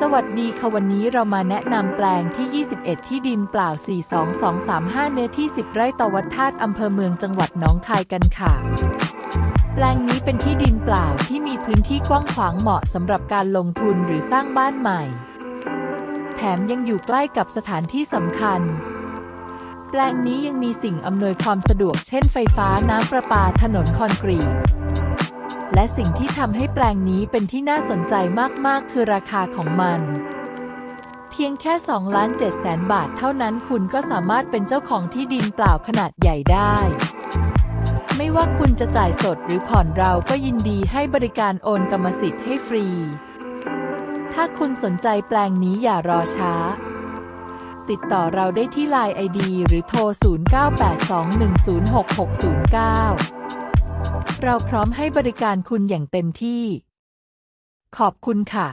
สวัสดีค่ะวันนี้เรามาแนะนำแปลงที่ 21 ที่ดินเปล่า 42235 เนื้อที่ 10 ไร่ต่อวัดธาตุอำเภอเมืองจังหวัดหนองคายกันค่ะ แปลงนี้เป็นที่ดินเปล่าที่มีพื้นที่กว้างขวางเหมาะสำหรับการลงทุนหรือสร้างบ้านใหม่ แถมยังอยู่ใกล้กับสถานที่สำคัญ แปลงนี้ยังมีสิ่งอำนวยความสะดวกเช่นไฟฟ้าน้ำประปาถนนคอนกรีต และสิ่งที่ทำให้แปลงนี้เป็นที่น่าสนใจมาก ๆ คือราคาของมันเพียงแค่2ล้าน7แสนบาทเท่านั้นคุณก็สามารถเป็นเจ้าของที่ดินเปล่าขนาดใหญ่ได้ ไม่ว่าคุณจะจ่ายสดหรือผ่อนเราก็ยินดีให้บริการโอนกรรมสิทธิ์ให้ฟรี ถ้าคุณสนใจแปลงนี้อย่ารอช้า ติดต่อเราได้ที่ Line ID หรือโทร 0982106609 เราพร้อมให้บริการคุณอย่างเต็มที่ ขอบคุณค่ะ